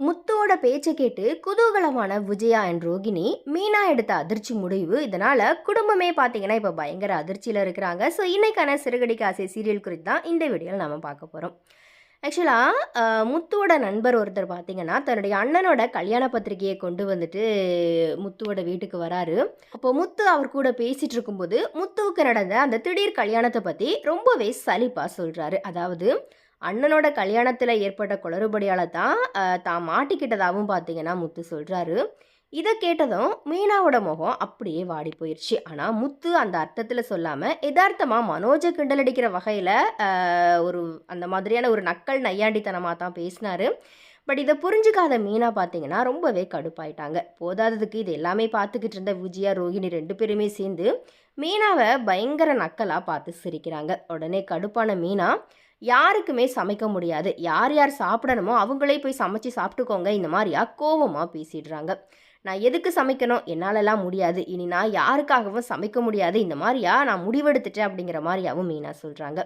முத்துவோட பேச்சை கேட்டு குதூகலமான விஜயா அண்ட் ரோகிணி மீனா எடுத்த அதிர்ச்சி முடிவு. இதனால குடும்பமே பார்த்தீங்கன்னா இப்போ பயங்கர அதிர்ச்சியில் இருக்கிறாங்க. ஸோ இன்னைக்கான சிறுகடி காசை சீரியல் குறித்து தான் இந்த வீடியோவில் நம்ம பார்க்க போகிறோம் ஆக்சுவலாக முத்துவோட நண்பர் ஒருத்தர் பார்த்தீங்கன்னா தன்னுடைய அண்ணனோட கல்யாண பத்திரிகையை கொண்டு வந்துட்டு முத்துவோட வீட்டுக்கு வராரு. அப்போ முத்து அவர் கூட பேசிகிட்டு இருக்கும்போது முத்துவுக்கு நடந்த அந்த திடீர் கல்யாணத்தை பற்றி ரொம்பவே சலிப்பாக சொல்கிறாரு அதாவது அண்ணனோட கல்யாணத்தில் ஏற்பட்ட குளறுபடியால் தான் தான் மாட்டிக்கிட்டதாகவும் பார்த்தீங்கன்னா முத்து சொல்கிறாரு இதை கேட்டதும் மீனாவோட முகம் அப்படியே வாடி போயிடுச்சு ஆனால் முத்து அந்த அர்த்தத்தில் சொல்லாமல் எதார்த்தமாக மனோஜை கிண்டலடிக்கிற வகையில் ஒரு அந்த மாதிரியான ஒரு நக்கல் நையாண்டித்தனமாக தான் பேசினாரு. பட் இதை புரிஞ்சுக்காத மீனா பார்த்தீங்கன்னா ரொம்பவே கடுப்பாயிட்டாங்க. போதாததுக்கு இது எல்லாமே பார்த்துக்கிட்டு இருந்த விஜயா ரோகிணி ரெண்டு பேருமே சேர்ந்து மீனாவை பயங்கர நக்கலாக பார்த்து சிரிக்கிறாங்க. உடனே கடுப்பான மீனா யாருக்குமே சமைக்க முடியாது. யார் யார் சாப்பிடணுமோ அவங்களே போய் சமைச்சு சாப்பிட்டுக்கோங்க. இந்த மாதிரியா கோவமாக பேசிடுறாங்க. நான் எதுக்கு சமைக்கணும்? என்னாலலாம் முடியாது. இனி நான் யாருக்காகவும் சமைக்க முடியாது. இந்த மாதிரியா நான் முடிவெடுத்துட்டேன் அப்படிங்கிற மாதிரியாவும் மீனா சொல்கிறாங்க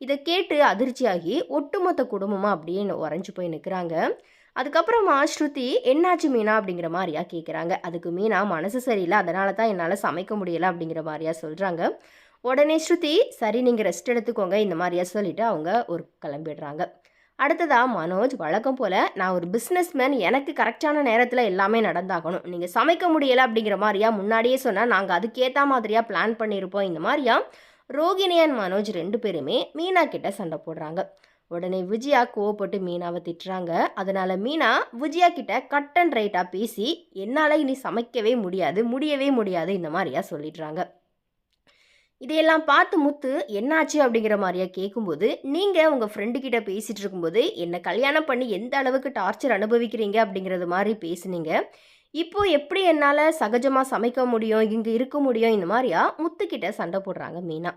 இதை கேட்டு அதிர்ச்சியாகி ஒட்டுமொத்த குடும்பமாக அப்படியே உறைஞ்சு போய் நிற்கிறாங்க அதுக்கப்புறமா ஸ்ருதி என்னாச்சு மீனா? அப்படிங்கிற மாதிரியா கேட்குறாங்க அதுக்கு மீனா மனசு சரியில்லை. அதனால தான் என்னால் சமைக்க முடியலை. அப்படிங்கிற மாதிரியா சொல்கிறாங்க உடனே ஸ்ருதி சரி நீங்கள் ரெஸ்ட் எடுத்துக்கோங்க. இந்த மாதிரியா சொல்லிட்டு அவங்க ஒரு கிளம்பிடுறாங்க. அடுத்ததாக மனோஜ் வழக்கம் போல் நான் ஒரு பிஸ்னஸ்மேன் எனக்கு கரெக்டான நேரத்தில் எல்லாமே நடந்தாகணும். நீங்கள் சமைக்க முடியலை அப்படிங்கிற மாதிரியா முன்னாடியே சொன்னால் நாங்கள் அதுக்கேற்ற மாதிரியா பிளான் பண்ணியிருப்போம் இந்த மாதிரியா ரோகிணி அண்ட் மனோஜ் ரெண்டு பேருமே மீனா கிட்ட சண்டை போடுறாங்க. உடனே விஜயா கோவப்பட்டு மீனாவை திட்டுறாங்க. அதனால் மீனா விஜயா கிட்ட கட் அண்ட் ரைட்டாக பேசி என்னால் இனி சமைக்கவே முடியாது முடியவே முடியாது இந்த மாதிரியா சொல்லிடுறாங்க. இதையெல்லாம் பார்த்து முத்து என்னாச்சு? அப்படிங்கிற மாதிரியா கேட்கும்போது நீங்கள் உங்கள் ஃப்ரெண்டு கிட்ட பேசிகிட்டு இருக்கும்போது என்னை கல்யாணம் பண்ணி எந்த அளவுக்கு டார்ச்சர் அனுபவிக்கிறீங்க? அப்படிங்கிறது மாதிரி பேசுனீங்க. இப்போ எப்படி என்னால் சகஜமாக சமைக்க முடியும் இங்கே இருக்க முடியும் இந்த மாதிரியா முத்துக்கிட்ட சண்டை போடுறாங்க மீனா.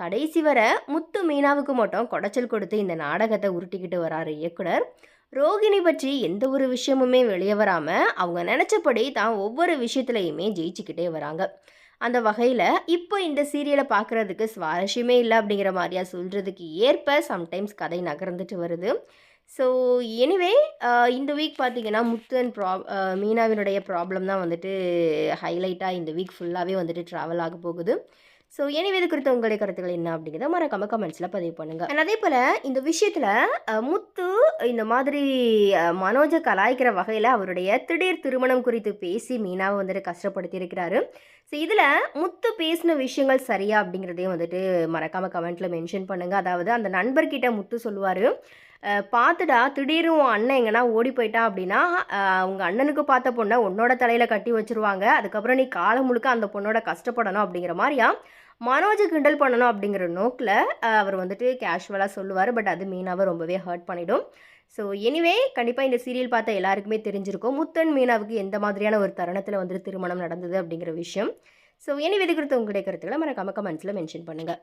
கடைசி வர முத்து மீனாவுக்கு மட்டும் குடைச்சல் கொடுத்து இந்த நாடகத்தை உருட்டிக்கிட்டு வராரு இயக்குனர். ரோகிணி பற்றி எந்த ஒரு விஷயமுமே வெளியே வராமல் அவங்க நினச்சபடி தான் ஒவ்வொரு விஷயத்துலையுமே ஜெயிச்சுக்கிட்டே வராங்க. அந்த வகையில் இப்போ இந்த சீரியலை பார்க்குறதுக்கு சுவாரஸ்யமே இல்லை அப்படிங்கிற மாதிரியா சொல்கிறதுக்கு ஏற்ப சம்டைம்ஸ் கதை நகர்ந்துட்டு வருது. ஸோ எனிவே இந்த வீக் பார்த்தீங்கன்னா முத்து அண்ட் ப்ரா மீனாவினுடைய ப்ராப்ளம் தான் வந்துட்டு ஹைலைட்டாக இந்த வீக் ஃபுல்லாகவே வந்துட்டு ட்ராவல் ஆக போகுது. ஸோ எனிவே இது குறித்த உங்களுடைய கருத்துக்கள் என்ன அப்படிங்கிறத மறக்காம கமெண்ட்ஸில் பதிவு பண்ணுங்கள் அதே போல் இந்த விஷயத்தில் முத்து இந்த மாதிரி மனோஜை கலாய்க்கிற வகையில் அவருடைய திடீர் திருமணம் குறித்து பேசி மீனாவை வந்துட்டு கஷ்டப்படுத்தி இருக்கிறாரு. ஸோ இதில் முத்து பேசின விஷயங்கள் சரியா அப்படிங்கிறதையும் வந்துட்டு மறக்காமல் கமெண்ட்டில் மென்ஷன் பண்ணுங்கள் அதாவது அந்த நண்பர்கிட்ட முத்து சொல்லுவார் பார்த்துடா திடீர்னு உன் அண்ணன் எங்கன்னா ஓடி போயிட்டான் அப்படின்னா உங்கள் அண்ணனுக்கு பார்த்த பொண்ணை உன்னோட தலையில் கட்டி வச்சிருவாங்க. அதுக்கப்புறம் நீ காலம் முழுக்க அந்த பொண்ணோட கஷ்டப்படணும் அப்படிங்கிற மாதிரியா மனோஜை கிண்டல் பண்ணணும் அப்படிங்கிற நோக்கில் அவர் வந்துட்டு கேஷுவலாக சொல்லுவார். பட் அது மீனாவை ரொம்பவே ஹர்ட் பண்ணிடும். ஸோ எனிவே கண்டிப்பாக இந்த சீரியல் பார்த்த எல்லாருக்குமே தெரிஞ்சிருக்கும். முத்தன் மீனாவுக்கு எந்த மாதிரியான ஒரு தருணத்தில் வந்துட்டு திருமணம் நடந்தது அப்படிங்கிற விஷயம். ஸோ எனிவே இது குறித்து உங்களுடைய கருத்துக்களை மறக்காம கமெண்ட்ஸில் மென்ஷன் பண்ணுங்கள்